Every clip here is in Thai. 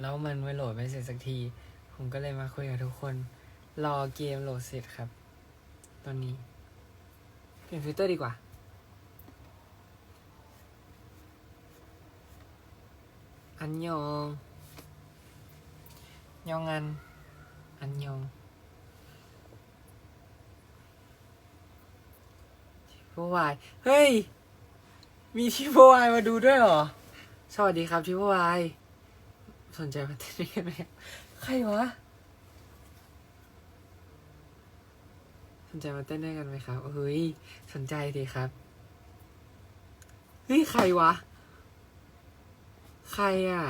แล้วมันไม่โหลดไม่เสร็จสักที ผมก็เลยมาคุยกับทุกคน รอเกมโหลดเสร็จครับ ตอนนี้เปลี่ยนฟิลเตอร์ดีกว่า อันยองยองอัน อันยองทิปวาย เฮ้ย มีทิปวายมาดูด้วยเหรอ สวัสดีครับทิปวาย สนใจมาเต้นด้วยกันไหมครับใครวะ สนใจมาเต้นด้วยกันไหมครับเฮ้ย สนใจดีครับ เฮ้ย ใครวะ ใครอะ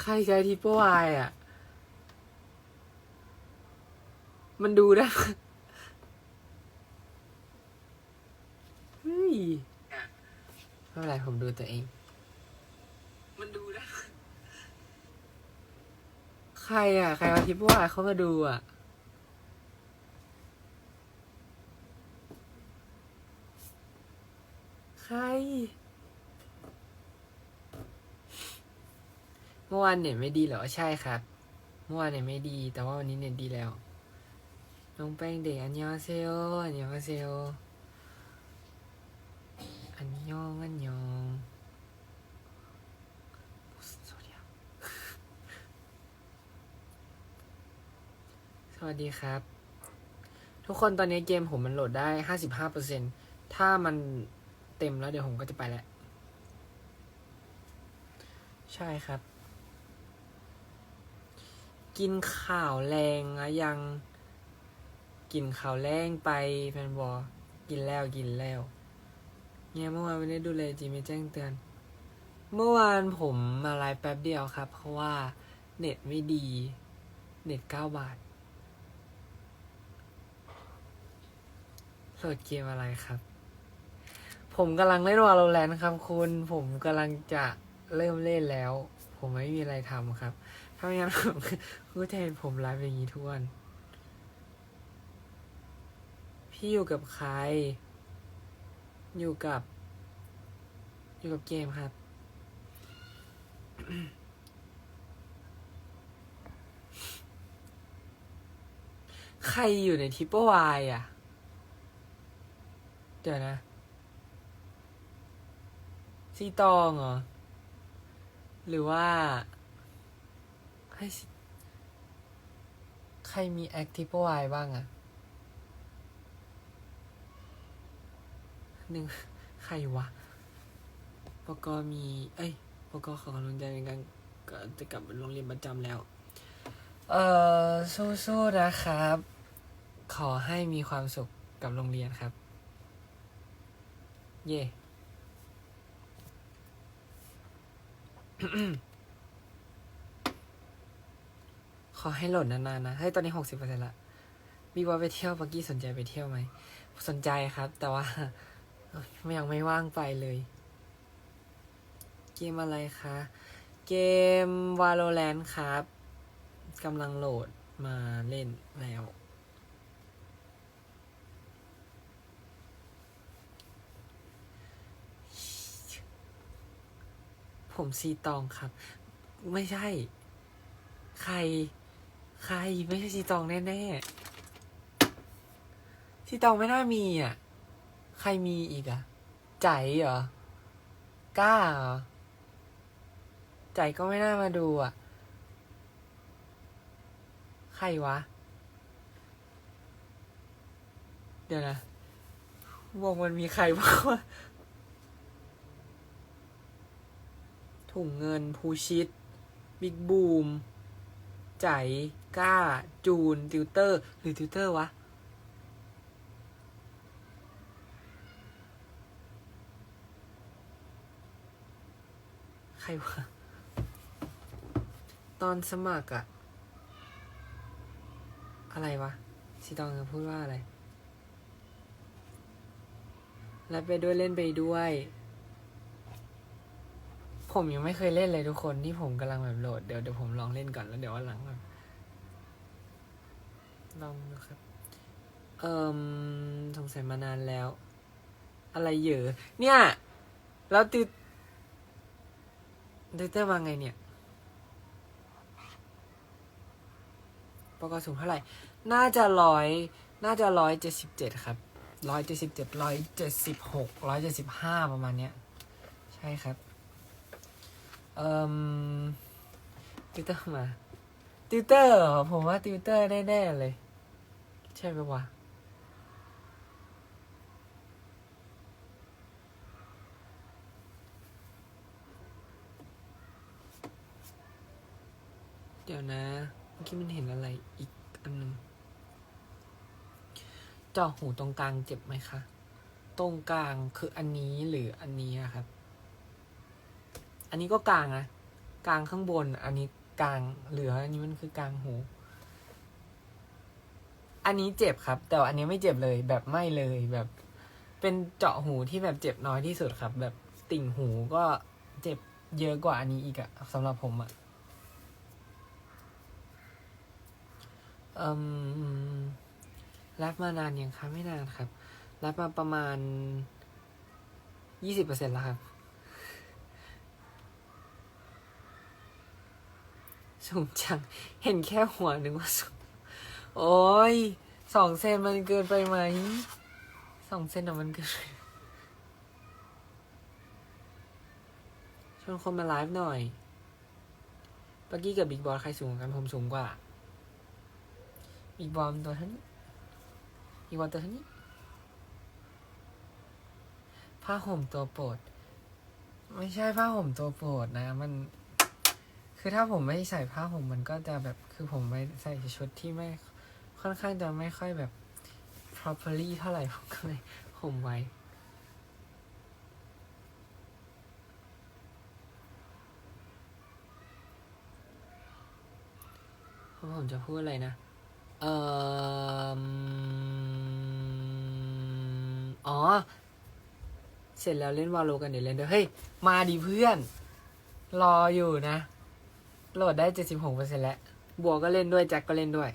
ใครใจทิปวายอะ มันดูได้เฮ้ยไม่เป็นไรผมดูตัวเอง มันดูได้ ใครอะ ใครมาทิปว่าเขามาดูอะ ใคร เมื่อวานเน็ตไม่ดีเหรอ ใช่ครับ เมื่อวานเน็ตไม่ดี แต่ว่าวันนี้เน็ตดีแล้ว น้องแป้งเด็กอันยองเซโออันยองเซโออันยองอันยองสวัสดีครับ ส วัสดีครับ ทุกคนตอนนี้เกมผมมันโหลดได้ห้าสิบห้าเปอร์เซ็นถ้ามันเต็มแล้วเดี๋ยวผมก็จะไปแล้ว ใช่ครับ กินข่าวแรงอะยัง กินข่าวแรงไปแฟนบอกินแล้วกินแล้วเนี่ยเมื่อวานไม่ได้ดูเลยจีไม่แจ้งเตือน เมื่อวานผมมาไลฟ์แป๊บเดียวครับ เพราะว่าเน็ตไม่ดี เน็ตเก้าบาท โหลดเกมอะไรครับ ผมกำลังเล่นวาโลแรนครับคุณ ผมกำลังจะเริ่มเล่นแล้ว ผมไม่มีอะไรทำครับ ถ้าไม่งั้นผมก็จะเห็นผมไลฟ์อย่างนี้ทุกวัน พี่อยู่กับใคร อยู่กับ อยู่กับเกมครับใครอยู่ในทิปเปอร์วายอะ ดี๋ยวนะซีตองเหรอ หรือว่า ให้ใครมีแอคทิปเปอร์วายบ้างอะหนึ่งใครวะปกมี เอ้ยปกขอกำลังใจในการจะกลับโรงเรียนประจำแล้ว เอ่อ สู้ๆนะครับ ขอให้มีความสุขกับโรงเรียนครับ เย่ขอให้โหลดนานๆนะให้ยตอนนี้หกสิบเปอร์เซ็นต์ละมีว่าไปเที่ยวปักกี้สนใจไปเที่ยวไหม สนใจครับ แต่ว่าไม่ยังไม่ว่างไปเลย เกมอะไรคะ เกม Valorant ครับกำลังโหลดมาเล่นแล้ว ผมซีตองครับ ไม่ใช่ ใคร ใครไม่ใช่ซีตองแน่ๆซีตองไม่น่ามีอะ ใครมีอีกอะ ใจเหรอกล้าเหรอ ใจก็ไม่น่ามาดูอะ ใครวะ เดี๋ยวนะวงมันมีใครบ้างวะ ถุงเงิน ภูชิต บิ๊กบูม ใจกล้า จูน ติวเตอร์ หรือติวเตอร์วะ ใครวะ ตอนสมัครอะอะไรวะซีตองพูดว่าอะไร แล้วไปด้วยเล่นไปด้วย ผมยังไม่เคยเล่นเลยทุกคนที่ผมกำลังแบบโหลดเดี๋ยวเดี๋ยวผมลองเล่นก่อนแล้วเดี๋ยววันหลังแบบลองดูครับ เอ่มสงสัยมานานแล้ว อะไรเยอะ เนี่ย แล้วติวติเตอร์มาไงเนี่ยปกสูงเท่าไหร่ น่าจะร้อย น่าจะร้อยเจ็ดสิบเจ็ดครับ ร้อยเจ็ดสิบเจ็ดร้อยเจ็ดสิบหก ร้อยเจ็ดสิบห้าประมาณเนี้ย ใช่ครับ เอ่มติวเตอร์มาติวเตอร์ผมว่าติวเตอร์แน่ๆเลย ใช่ไหมวะเดี๋ยวนะเมื่อกี้มันเห็นอะไรอีกอันหนึ่งจาะหูตรงกลางเจ็บไหมคะ ตรงกลางคืออันนี้หรืออันนี้ครับ อันนี้ก็กลางนะกลางข้างบน อันนี้กลางเหลือ อันนี้มันคือกลางหู อันนี้เจ็บครับ แต่อันนี้ไม่เจ็บเลย แบบไม่เลยแบบ เป็นเจาะหูที่แบบเจ็บน้อยที่สุดครับ แบบติ่งหูก็เจ็บเยอะกว่าอันนี้อีกอะสำหรับผมอะเอ่มรับมานานยังคะไม่นานครับรับมาประมาณยี่สิบเปอร์เซ็นต์แล้วครับ สูงจัง เห็นแค่หัวนึกว่าสูง โอ้ยสองเซนมันเกินไปไหม สองเซนอะมันเกินชวนคนมาไลฟ์หน่อยปักกี้กับบิ๊กบอสใครสูงกันผมสูงกว่าอีกบอมตัวเท่านี้อีกบอมตัวเท่านี้ผ้าห่มตัวโปรด ไม่ใช่ผ้าห่มตัวโปรดนะ มัน คือถ้าผมไม่ใส่ผ้าห่มมันก็จะแบบคือผมไม่ใส่ชุดที่ไม่ค่อนข้างจะไม่ค่อยแบบ properly เท่าไหร่ผมก็เลยห่มไว้ ผมจะพูดอะไรนะ เอ่ออ๋อ เสร็จแล้วเล่นวาโลกันเดี๋ยวเล่นด้วยเฮ้ย มาดิเพื่อน รออยู่นะ โหลดได้เจ็ดสิบหกเปอร์เซ็นแล้ว บัวก็เล่นด้วย แจ็คก็เล่นด้วย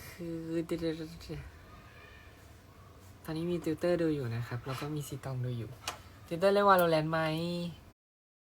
คือเดี๋ยวๆตอนนี้มีติวเตอร์ดูอยู่นะครับ แล้วก็มีซีตองดูอยู่ติวเตอร์เล่นวาโลแรนไหม